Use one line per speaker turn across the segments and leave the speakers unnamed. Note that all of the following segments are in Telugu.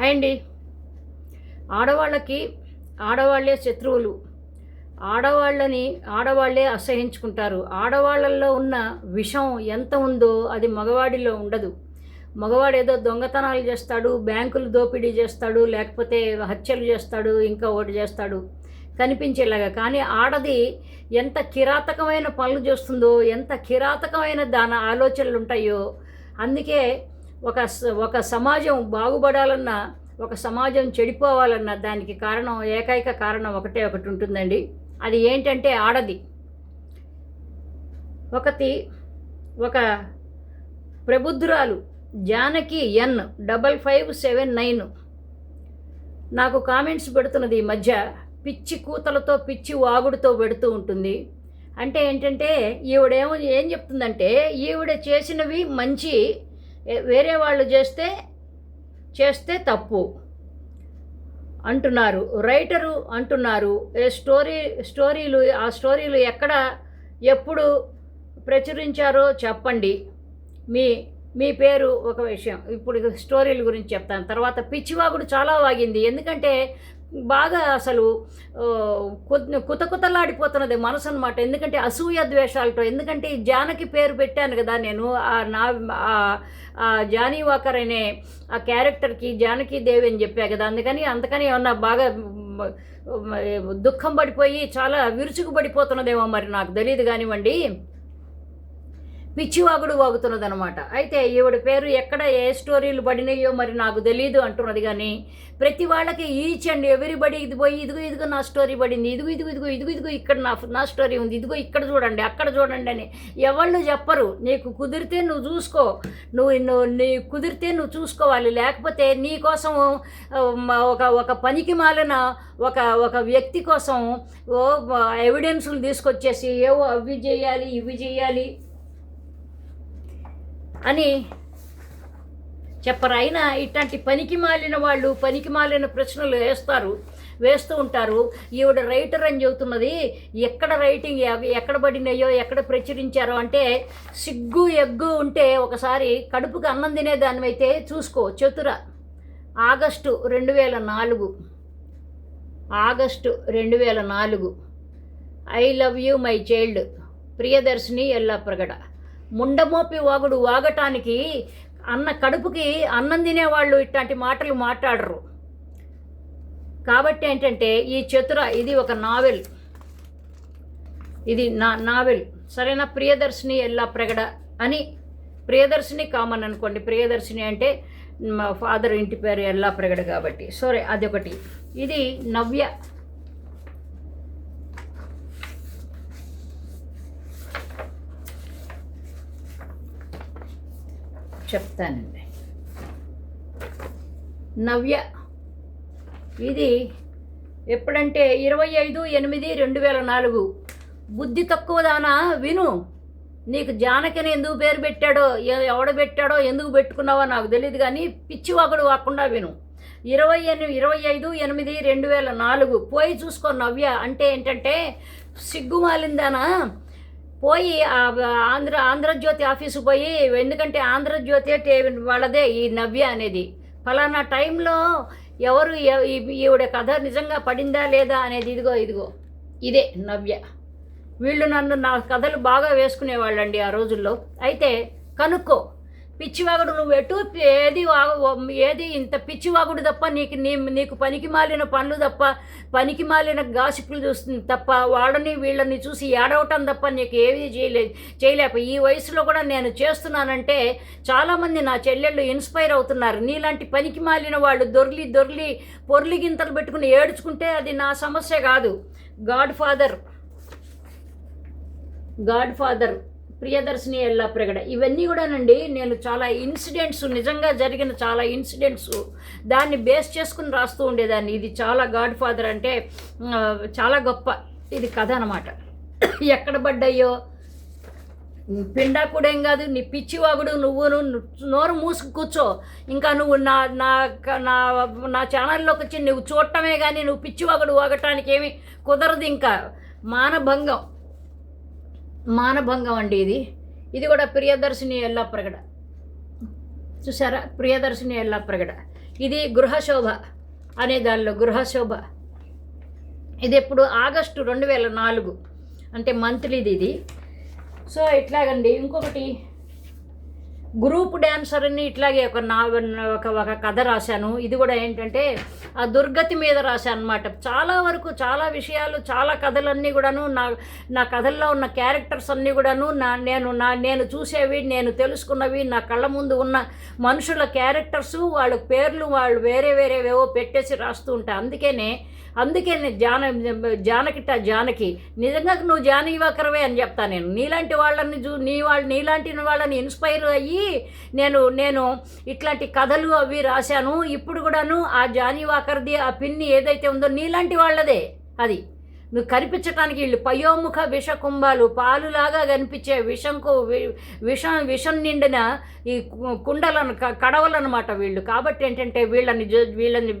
హాయ్ అండి ఆడవాళ్ళకి ఆడవాళ్ళే శత్రువులు. ఆడవాళ్ళని ఆడవాళ్ళే అసహించుకుంటారు. ఆడవాళ్ళల్లో ఉన్న విషం ఎంత ఉందో అది మగవాడిలో ఉండదు. మగవాడు ఏదో దొంగతనాలు చేస్తాడు బ్యాంకులు దోపిడీ చేస్తాడు లేకపోతే హత్యలు చేస్తాడు ఇంకా ఒకటి చేస్తాడు. కనిపించేలాగా. కానీ ఆడది ఎంత కిరాతకమైన పనులు చేస్తుందో ఎంత కిరాతకమైన దాని ఆలోచనలు ఉంటాయో అందుకే ఒక స- ఒక సమాజం బాగుపడాలన్నా ఒక సమాజం చెడిపోవాలన్నా దానికి కారణం ఏకైక కారణం ఒకటే ఒకటి ఉంటుందండి. అది ఏంటంటే ఆడది. ఒకటి ఒక ప్రబుద్ధురాలు Janaki N double five seven nine. నాకు కామెంట్స్ పెడుతున్నది ఈ మధ్య. పిచ్చి కూతలతో పిచ్చి వాగుడుతో పెడుతూ ఉంటుంది. అంటే ఏంటంటే ఈవిడేమో ఏం చెప్తుందంటే ఈవిడ చేసినవి మంచి వేరే వాళ్ళు చేస్తే చేస్తే తప్పు అంటున్నారు. రైటరు అంటున్నారు. ఏ స్టోరీ స్టోరీలు ఆ స్టోరీలు ఎక్కడ ఎప్పుడు ప్రచురించారో చెప్పండి. మీ మీ పేరు ఒక విషయం. ఇప్పుడు స్టోరీల గురించి చెప్తాను. తర్వాత పిచ్చివాగుడు చాలా వాగింది. ఎందుకంటే బాగా అసలు కుత- కుతలాడిపోతున్నది మనసు అనమాట ఎందుకంటే అసూయ ద్వేషాలతో ఎందుకంటే ఈ జానకి పేరు పెట్టాను కదా నేను ఆ నా ఆ- జానీ వాకర్ అనే ఆ క్యారెక్టర్కి జానకి దేవి అని చెప్పా కదా అందుకని అందుకని ఏమన్నా బాగా దుఃఖం పడిపోయి చాలా విరుచుకు పడిపోతున్నదేమో మరి నాకు తెలియదు కానివ్వండి. పిచ్చివాగుడు వాగుతున్నదనమాట అయితే ఈవిడ పేరు ఎక్కడ ఏ స్టోరీలు పడినాయో మరి నాకు తెలియదు అంటున్నది కానీ ప్రతి వాళ్ళకి ఈచ్ అండ్ ఎవరిబడి ఇది పోయి ఇదిగో ఇదిగో నా స్టోరీ పడింది ఇదిగో ఇదిగో ఇదిగో ఇదిగో ఇదిగో ఇక్కడ నా నా స్టోరీ ఉంది ఇదిగో ఇక్కడ చూడండి అక్కడ చూడండి అని ఎవళ్ళు చెప్పరు. నీకు కుదిరితే నువ్వు చూసుకో నువ్వు నువ్వు నీ కుదిరితే నువ్వు చూసుకోవాలి. లేకపోతే నీ కోసం ఒక ఒక పనికి మాలిన ఒక ఒక వ్యక్తి కోసం ఓ ఎవిడెన్సులు తీసుకొచ్చేసి ఏవో అవి చేయాలి ఇవి చేయాలి అని చెప్పరు. అయినా ఇట్లాంటి పనికి మాలిన వాళ్ళు పనికి మాలిన ప్రశ్నలు వేస్తారు వేస్తూ ఉంటారు. ఈవిడ రైటర్ అని చెబుతున్నది ఎక్కడ రైటింగ్ ఎక్కడ పడినాయో ఎక్కడ ప్రచురించారో అంటే సిగ్గు ఎగ్గు ఉంటే ఒకసారి కడుపుకి అన్నం తినే దానివైతే చూసుకో. చతుర ఆగస్టు రెండు వేల నాలుగు ఆగస్టు రెండు వేల నాలుగు I love you my child. Priyadarshini Ellapragada. ముండమోపి వాగుడు వాగటానికి అన్న కడుపుకి అన్నం తినేవాళ్ళు ఇట్లాంటి మాటలు మాట్లాడరు. కాబట్టి ఏంటంటే ఈ చతుర ఇది ఒక నావెల్. ఇది నా నావెల్. సరేనా? ప్రియదర్శిని ఎల్లా ప్రగడ అని ప్రియదర్శిని కామన్ అనుకోండి. ప్రియదర్శిని అంటే మా ఫాదర్ ఇంటి పేరు ఎల్లా ప్రగడ కాబట్టి. సరే అదొకటి. ఇది నవ్య చెప్తానండి. నవ్య ఇది ఎప్పుడంటే ఇరవై ఐదు ఎనిమిది రెండు వేల నాలుగు. బుద్ధి తక్కువ దానా విను. నీకు జానకిని ఎందుకు పేరు పెట్టాడో ఎవడ పెట్టాడో ఎందుకు పెట్టుకున్నావో నాకు తెలియదు కానీ పిచ్చివాగుడు కాకుండా విను. ఇరవై ఎని ఇరవై ఐదు ఎనిమిది రెండు వేల నాలుగు. పోయి చూసుకో నవ్య. అంటే ఏంటంటే సిగ్గుమాలిందానా? పోయి ఆంధ్ర ఆంధ్రజ్యోతి ఆఫీసు పోయి ఎందుకంటే ఆంధ్రజ్యోతి వాళ్ళదే ఈ నవ్య అనేది. ఫలానా టైంలో ఎవరు ఈ- ఈవిడ కథ నిజంగా పడిందా లేదా అనేది ఇదిగో ఇదిగో ఇదే నవ్య. వీళ్ళు నన్ను నా కథలు బాగా వేసుకునేవాళ్ళండి ఆ రోజుల్లో. అయితే కనుక్కో పిచ్చివాగుడు నువ్వు ఎటు ఏది ఏది ఇంత పిచ్చివాగుడు తప్ప నీకు నీ నీకు పనికి మాలిన పనులు తప్ప పనికి మాలిన గాసిపులు చూస్తుంది తప్ప వాళ్ళని వీళ్ళని చూసి ఏడవటం తప్ప నీకు ఏది చేయలే చేయలేక ఈ వయసులో కూడా నేను చేస్తున్నానంటే చాలామంది నా చెల్లెళ్ళు ఇన్స్పైర్ అవుతున్నారు. నీలాంటి పనికి మాలిన వాళ్ళు దొర్లి దొర్లి పొర్లి గింతలు పెట్టుకుని ఏడ్చుకుంటే అది నా సమస్య కాదు. God father. God father. Priyadarshini Ellapragada. ఇవన్నీ కూడానండి నేను చాలా ఇన్సిడెంట్స్ నిజంగా జరిగిన చాలా ఇన్సిడెంట్స్ దాన్ని బేస్ చేసుకుని రాస్తూ ఉండేదాన్ని. ఇది చాలా గాడ్ ఫాదర్ అంటే చాలా గొప్ప. ఇది కథ అనమాట ఎక్కడ పడ్డాయో? పిండా కూడా ఏం కాదు నీ పిచ్చివాగుడు నువ్వు నోరు మూసుకు కూర్చో. ఇంకా నువ్వు నా నా నా నా ఛానల్లోకి వచ్చి నువ్వు చూడటమే కానీ నువ్వు పిచ్చివాగుడు వాగటానికి ఏమి కుదరదు ఇంకా. మానభంగం. మానభంగం అండి ఇది. ఇది కూడా ప్రియదర్శిని ఎల్లా ప్రగడ. చూసారా ప్రియదర్శిని ఎల్లా ప్రగడ. ఇది గృహశోభ అనే దానిలో గృహశోభ. ఇది ఎప్పుడు ఆగస్టు రెండు వేల నాలుగు. అంటే మంత్లీది ఇది. సో ఇట్లాగండి. ఇంకొకటి గ్రూప్ డ్యాన్సర్ అని ఇట్లాగే ఒక నా ఒక ఒక కథ రాశాను. ఇది కూడా ఏంటంటే ఆ దుర్గతి మీద రాశాను అనమాట చాలా వరకు చాలా విషయాలు చాలా కథలన్నీ కూడాను నా నా కథల్లో ఉన్న క్యారెక్టర్స్ అన్నీ కూడాను నా నేను నా నేను చూసేవి నేను తెలుసుకున్నవి నా కళ్ళ ముందు ఉన్న మనుషుల క్యారెక్టర్స్ వాళ్ళ పేర్లు వాళ్ళు వేరే వేరేవేవో పెట్టేసి రాస్తూ ఉంటా. అందుకనే అందుకే నేను జాన జానకిట జానకి నిజంగా నువ్వు జానకివాకరవే అని చెప్తా నేను. నీలాంటి వాళ్ళని చూ నీ వాళ్ళు నీలాంటి వాళ్ళని ఇన్స్పైర్ అయ్యి నేను నేను ఇట్లాంటి కథలు అవి రాశాను. ఇప్పుడు కూడాను ఆ జానీ అకర్ది ఆ పిన్ని ఏదైతే ఉందో నీలాంటి వాళ్ళదే అది. నువ్వు కనిపించటానికి వీళ్ళు పయోముఖ విషకుంభాలు పాలులాగా కనిపించే విషంకు విషం విషం నిండిన ఈ కుండలను క- కడవలన్నమాట వీళ్ళు. కాబట్టి ఏంటంటే వీళ్ళని వీళ్ళని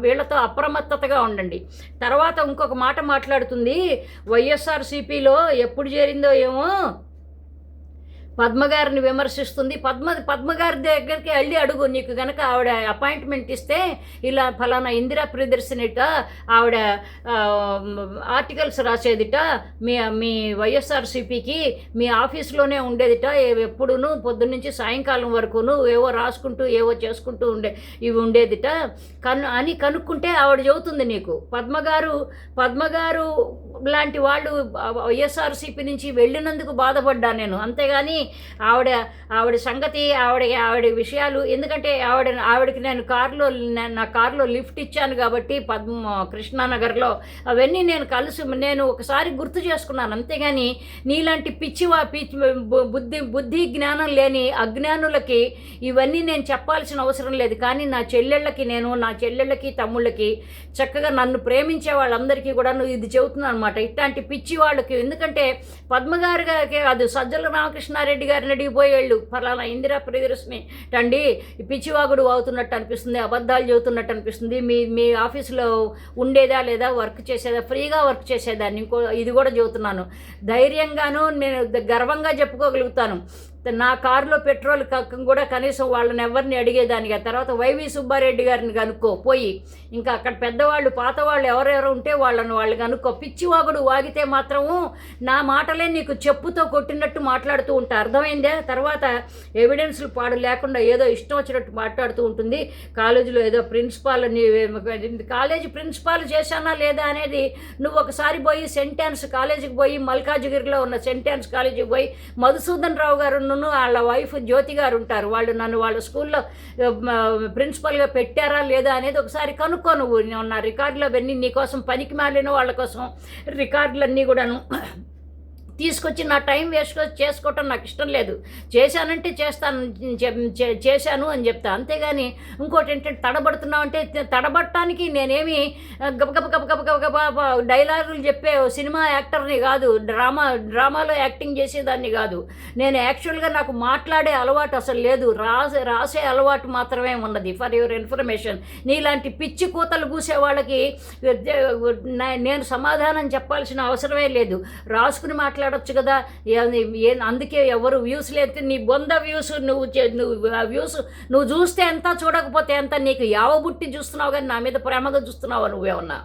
వీళ్ళతో అప్రమత్తతగా ఉండండి. తర్వాత ఇంకొక మాట మాట్లాడుతుంది. వైఎస్ఆర్సీపీలో ఎప్పుడు చేరిందో ఏమో పద్మగారిని విమర్శిస్తుంది. పద్మ పద్మగారి దగ్గరికి వెళ్ళి అడుగు. నీకు కనుక ఆవిడ అపాయింట్మెంట్ ఇస్తే ఇలా ఫలానా ఇందిరా ప్రియదర్శినిట ఆవిడ ఆర్టికల్స్ రాసేదిట మీ మీ వైఎస్ఆర్సీపీకి మీ ఆఫీస్లోనే ఉండేదిట. ఏ- ఎప్పుడును పొద్దున్నుంచి సాయంకాలం వరకును ఏవో రాసుకుంటూ ఏవో చేసుకుంటూ ఉండే ఇవి ఉండేదిట. కను అని కనుక్కుంటే ఆవిడ చెబుతుంది నీకు. పద్మగారు పద్మగారు లాంటి వాళ్ళు వైఎస్ఆర్సీపీ నుంచి వెళ్ళినందుకు బాధపడ్డా నేను. అంతేగాని ఆవిడ ఆవిడ సంగతి ఆవిడ ఆవిడ విషయాలు. ఎందుకంటే ఆవిడ ఆవిడకి నేను కారులో నా- కారులో లిఫ్ట్ ఇచ్చాను కాబట్టి పద్మ కృష్ణానగర్లో అవన్నీ నేను కలిసి నేను ఒకసారి గుర్తు చేసుకున్నాను. అంతేగాని నీలాంటి పిచ్చివా పిచ్చి బుద్ధి బుద్ధి జ్ఞానం లేని అజ్ఞానులకి ఇవన్నీ నేను చెప్పాల్సిన అవసరం లేదు. కానీ నా చెల్లెళ్ళకి నేను నా చెల్లెళ్ళకి తమ్ముళ్ళకి చక్కగా నన్ను ప్రేమించే వాళ్ళందరికీ కూడా నువ్వు ఇది చెబుతున్నాను అనమాట ఇట్లాంటి పిచ్చి వాళ్ళకి ఎందుకంటే పద్మగారు గారికి అది సజ్జల రామకృష్ణారెడ్డి గారిని అడిగిపోయేళ్ళు ఫలానా ఇందిరా ప్రియదర్శిని. రండి పిచ్చివాగుడు అవుతున్నట్టు అనిపిస్తుంది అబద్ధాలు చెబుతున్నట్టు అనిపిస్తుంది. మీ మీ ఆఫీసులో ఉండేదా లేదా వర్క్ చేసేదా ఫ్రీగా వర్క్ చేసేదాన్ని. ఇంకో ఇది కూడా చెబుతున్నాను. ధైర్యంగాను నేను గర్వంగా చెప్పుకోగలుగుతాను. నా కారులో పెట్రోల్ క- కూడా కనీసం వాళ్ళని ఎవరిని అడిగేదానిగా? తర్వాత వైవి సుబ్బారెడ్డి గారిని కనుక్కో పోయి. ఇంకా అక్కడ పెద్దవాళ్ళు పాత వాళ్ళు ఎవరెవరు ఉంటే వాళ్ళని వాళ్ళు కనుక్కో. పిచ్చివాగుడు వాగితే మాత్రము నా మాటలే నీకు చెప్పుతో కొట్టినట్టు మాట్లాడుతూ ఉంటా. అర్థమైందే? తర్వాత ఎవిడెన్స్లు పాడు లేకుండా ఏదో ఇష్టం వచ్చినట్టు మాట్లాడుతూ ఉంటుంది. కాలేజీలో ఏదో ప్రిన్సిపాల్ కాలేజీ ప్రిన్సిపాల్ చేశానా లేదా అనేది నువ్వు ఒకసారి పోయి సెంటెన్స్ కాలేజీకి పోయి మల్కాజ్గిరిలో ఉన్న సెంటెన్స్ కాలేజీకి పోయి మధుసూదన్ రావు గారు వాళ్ళ వైఫ్ జ్యోతి గారు ఉంటారు. వాళ్ళు నన్ను వాళ్ళ స్కూల్లో ప్రిన్సిపల్గా పెట్టారా లేదా అనేది ఒకసారి కనుక్కో నువ్వు. నేను నా రికార్డులు అవన్నీ నీకోసం పనికి మాలిన వాళ్ళ కోసం రికార్డులన్నీ కూడాను. తీసుకొచ్చి నా టైం వేస్ట్ చేసుకోవటం నాకు ఇష్టం లేదు. చేశానంటే చేస్తాను చేశాను అని చెప్తా. అంతేగాని ఇంకోటి ఏంటంటే తడబడుతున్నావు అంటే తడబడటానికి నేనేమి గబగబ గబగబ గబగబ డైలాగులు చెప్పే సినిమా యాక్టర్ని కాదు డ్రామా డ్రామాలో యాక్టింగ్ చేసేదాన్ని కాదు. నేను యాక్చువల్గా నాకు మాట్లాడే అలవాటు అసలు లేదు. రాసే రాసే అలవాటు మాత్రమే ఉన్నది. For your information. నీలాంటి పిచ్చి కూతలు కూసే వాళ్ళకి నేను సమాధానం చెప్పాల్సిన అవసరమే లేదు. రాసుకుని మాట్లాడొచ్చు కదా? ఏ- అందుకే ఎవరు వ్యూస్ లేదు నీ బొంద వ్యూస్ నువ్వు నువ్వు ఆ వ్యూస్ నువ్వు చూస్తే ఎంత చూడకపోతే ఎంత నీకు యావబుట్టి చూస్తున్నావు కానీ నా మీద ప్రేమగా చూస్తున్నావు నువ్వేమన్నా?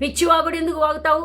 పిచ్చివాగుడు ఎందుకు వాగుతావు?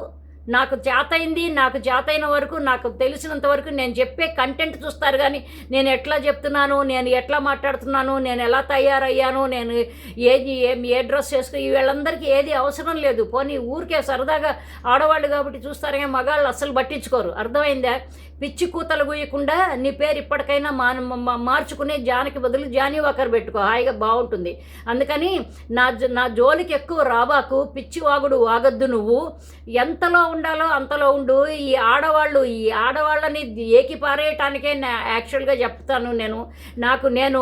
నాకు చేతైంది నాకు జాతైన వరకు నాకు తెలిసినంత వరకు నేను చెప్పే కంటెంట్ చూస్తారు కానీ నేను ఎట్లా చెప్తున్నాను నేను ఎట్లా మాట్లాడుతున్నాను నేను ఎలా తయారయ్యాను నేను ఏది ఏం ఏ డ్రెస్ వేసుకుని వీళ్ళందరికీ ఏది అవసరం లేదు. పోనీ ఊరికే సరదాగా ఆడవాళ్ళు కాబట్టి చూస్తారు కానీ మగాళ్ళు అస్సలు పట్టించుకోరు. అర్థమైందా? పిచ్చి కూతలు గుయ్యకుండా నీ పేరు ఇప్పటికైనా మా మార్చుకునే జానకి బదులు జానీ వాకర్ పెట్టుకో. హాయిగా బాగుంటుంది. అందుకని నా నా జోలికి ఎక్కువ రాబాకు పిచ్చి వాగుడు వాగద్దు నువ్వు. ఎంతలో ఉండాలో అంతలో ఉండు. ఈ ఆడవాళ్ళు ఈ ఆడవాళ్ళని ఏకి పారేయటానికే నా యాక్చువల్గా చెప్తాను నేను. నాకు నేను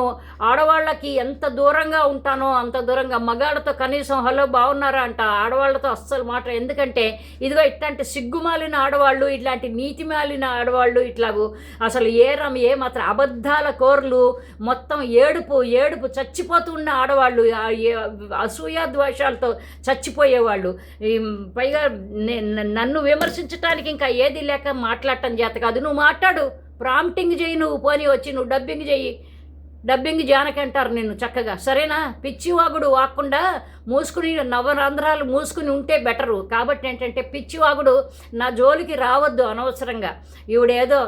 ఆడవాళ్ళకి ఎంత దూరంగా ఉంటానో అంత దూరంగా మగాళ్ళతో కనీసం హలో బాగున్నారా అంట. ఆడవాళ్ళతో అస్సలు మాట ఎందుకంటే ఇదిగో ఇట్లాంటి సిగ్గుమాలిన ఆడవాళ్ళు ఇట్లాంటి నీతిమాలిన ఆడవాళ్ళు ఇట్లాగు అసలు ఏ రమ ఏ మాత్రం అబద్ధాల కోర్లు మొత్తం ఏడుపు ఏడుపు చచ్చిపోతున్న ఆడవాళ్ళు అసూయాద్వేషాలతో అసూయ చచ్చిపోయేవాళ్ళు. పైగా నన్ను విమర్శించడానికి ఇంకా ఏది లేక మాట్లాడటం చేత కాదు. నువ్వు మాట్లాడు. ప్రాంప్టింగ్ చేయి నువ్వు. పోనీ వచ్చి నువ్వు డబ్బింగ్ చెయ్యి డబ్బింగ్ జానకి అంటారు నిన్ను చక్కగా. సరేనా? పిచ్చివాగుడు వాకుండా మూసుకుని నవరంధ్రాలు మూసుకుని ఉంటే బెటరు. కాబట్టి ఏంటంటే పిచ్చివాగుడు నా జోలికి రావద్దు అనవసరంగా. ఈవిడేదో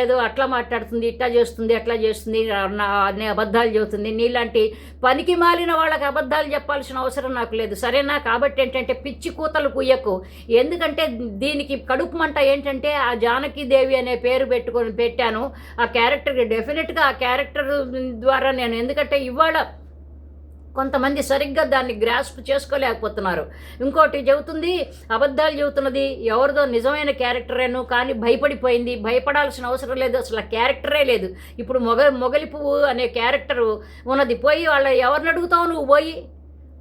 ఏదో అట్లా మాట్లాడుతుంది ఇట్లా చేస్తుంది అట్లా చేస్తుంది నా అబద్ధాలు చెబుతుంది. నీలాంటి పనికి మాలిన వాళ్ళకి అబద్ధాలు చెప్పాల్సిన అవసరం నాకు లేదు. సరేనా? కాబట్టి ఏంటంటే పిచ్చి కూతలు కుయ్యకు ఎందుకంటే దీనికి కడుపు మంట ఏంటంటే ఆ జానకి దేవి అనే పేరు పెట్టుకొని పెట్టాను. ఆ క్యారెక్టర్ డెఫినెట్గా ఆ క్యారెక్టర్ ద్వారా నేను. ఎందుకంటే ఇవాళ కొంతమంది సరిగ్గా దాన్ని గ్రాస్ప్ చేసుకోలేకపోతున్నారు. ఇంకోటి చెబుతుంది అబద్ధాలు చెబుతున్నది ఎవరిదో నిజమైన క్యారెక్టరేను కానీ భయపడిపోయింది. భయపడాల్సిన అవసరం లేదు అసలు క్యారెక్టరే లేదు. ఇప్పుడు మొగ మొగలి పువ్వు అనే క్యారెక్టర్ ఉన్నది. పోయి వాళ్ళ ఎవరిని అడుగుతావు నువ్వు పోయి?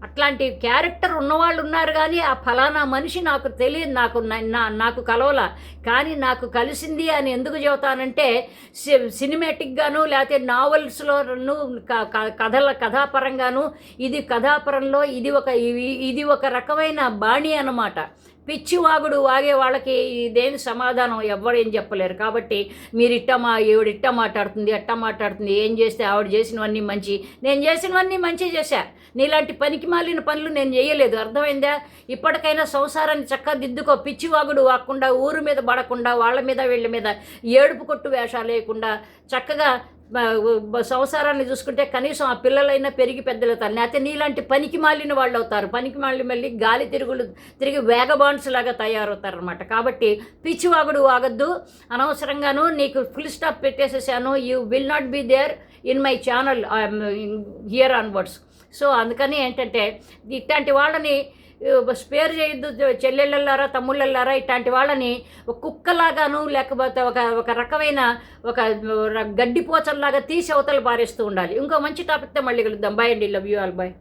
అట్లాంటి క్యారెక్టర్ ఉన్నవాళ్ళు ఉన్నారు కానీ ఆ ఫలానా మనిషి నాకు తెలియదు నాకు నా- నా- నాకు కలవల. కానీ నాకు కలిసింది అని ఎందుకు చెబుతానంటే సి- సినిమాటిక్గాను లేకపోతే నావెల్స్లోను క- క- కథల కథాపరంగాను ఇది కథాపరంలో ఇది ఒక ఇది ఒక రకమైన బాణి అన్నమాట. పిచ్చివాగుడు వాగే వాళ్ళకి ఇదేం సమాధానం? ఎవ్వడేం చెప్పలేరు. కాబట్టి మీరు ఇట్ట మా ఈవిడ ఇట్ట మాట్లాడుతుంది అట్ట మాట్లాడుతుంది ఏం చేస్తే ఆవిడ చేసినవన్నీ మంచి. నేను చేసినవన్నీ మంచి చేశా. నీలాంటి పనికి మాలిన పనులు నేను చేయలేదు. అర్థమైందా? ఇప్పటికైనా సంసారాన్ని చక్కగా దిద్దుకో. పిచ్చివాగుడు వాకుండా ఊరు మీద పడకుండా వాళ్ళ మీద వీళ్ళ మీద ఏడుపు కొట్టు వేషాలు లేకుండా చక్కగా సంసారాన్ని చూసుకుంటే కనీసం ఆ పిల్లలైనా పెరిగి పెద్దలు అవుతారు. లేకపోతే నీలాంటి పనికి మాలిన వాళ్ళు అవుతారు. పనికి మాలిన మళ్ళీ గాలి తిరుగులు తిరిగి వేగబాండ్స్ లాగా తయారవుతారు అనమాట కాబట్టి పిచ్చివాగుడు వాగద్దు అనవసరంగాను నీకు full stop పెట్టేసేసాను. You will not be there in my channel here onwards so అందుకని ఏంటంటే ఇట్లాంటి వాళ్ళని స్పేర్ చేయొద్దు చెల్లెళ్ళల్లారా తమ్ముళ్ళల్లారా ఇట్లాంటి వాళ్ళని ఒక కుక్కలాగాను లేకపోతే ఒక ఒక రకమైన ఒక గడ్డి పోచల్లాగా తీసి అవతల పారేస్తూ ఉండాలి. ఇంకో మంచి టాపిక్తో మళ్ళీ కలుద్దాం. బాయ్ అండి. Love you all bye